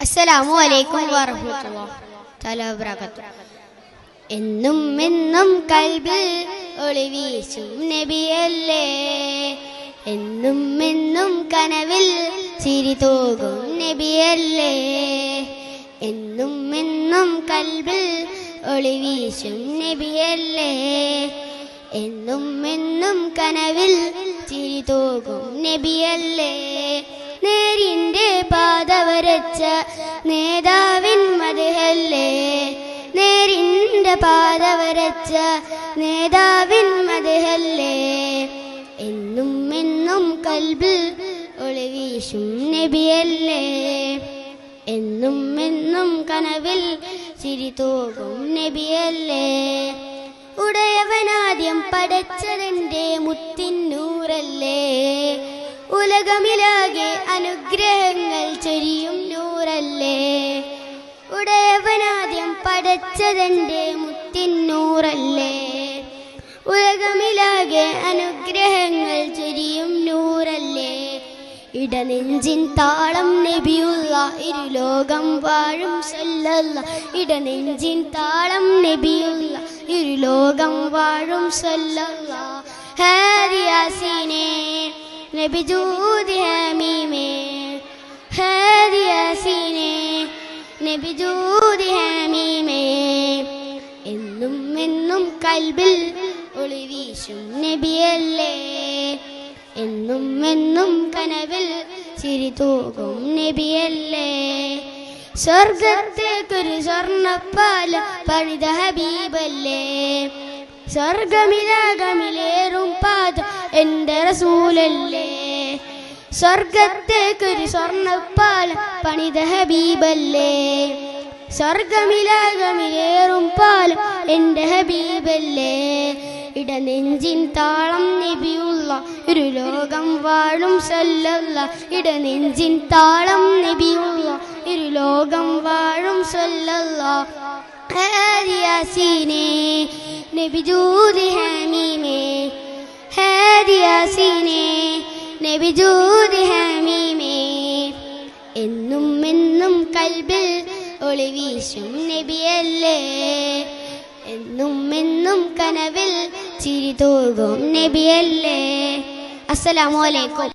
അസ്സലാമു അലൈക്കും വറഹ്മത്തുള്ളാഹി തആല വബറകാതുഹു എന്നും എന്നും കൽബിൽ ഒളിവീശും നബിയല്ലേ. എന്നും എന്നും കനവിൽ ചിരി തൂകും നബിയല്ലേ. എന്നും എന്നും കൽബിൽ ഒളിവീശും നബിയല്ലേ. എന്നും എന്നും കനവിൽ ചിരി തൂകും നബിയല്ലേ. നേരിന്റെ നേരിന്റെ പാത വരച്ച നേതാവിൻ മതഹല്ലേ? എന്നും എന്നും കൽബിൽ ഒളിവീശും നബിയല്ലേ? എന്നും എന്നും കനവിൽ ചിരി തൂകും നബിയല്ലേ? ഉടയവനാദ്യം പടച്ചതെന്റെ മുത്തിന്നൂറല്ലേ? ഉലകമിലാകെ അനുഗ്രഹങ്ങൾ ചൊരിയും നൂറല്ലേ? ഉടയവനാദ്യം പടച്ചതിന്റെ മുത്തിന്നൂറല്ലേ ഉലകമിലാകെ അനുഗ്രഹങ്ങൾ ചൊരിയും നൂറല്ലേ? ഇടനെഞ്ചിൻ താളം നബിയുള്ള ഇരുലോകം വാഴും സല്ലല്ല. ഇടനെഞ്ചിൻ താളം നബിയുള്ള ഇരുലോകം വാഴും സല്ലല്ല. ഹാരിയാസീനെ നബി ജൂതി ഹമീമേ. ഹാരിയാസീനെ നബി ജൂതി ഹമീമേ. എന്നും എന്നും കൽബിൽ ഒളിവീശും നബിയല്ലേ. എന്നും എന്നും കനവിൽ ചിരി തൂകും നബിയല്ലേ. സ്വർഗത്തേക്കൊരു സ്വർണപ്പാല പണിത ഹബീബല്ലേ. സ്വർഗമിലാകമിലേറും പാത എന്റെ റസൂലല്ലേ. സ്വർഗത്തേക്കൊരു സ്വർണപ്പാല പണിത ഹബീബല്ലേ. സ്വർഗമിലാകമിലേറും പാലം എന്റെ ഹബീബല്ലേ. ഇട നെഞ്ചിൻ താളം നബിയുള്ള ഒരു ലോകം വാഴും സല്ലല്ല. ഇടനെഞ്ചിൻ താളം നബിയുള്ള ഒരു ലോകം വാഴും സല്ലല്ല. ഹാരിയാസീനെ നബി ജൂദി ഹമീമേ. നബി ജൂദി ഹമീമേ. എന്നും എന്നും കൽബിൽ ഒളിവീശും നബിയല്ലേ. എന്നും എന്നും കനവിൽ ചിരി തൂകും നബിയല്ലേ. അസ്സലാമു അലൈക്കും.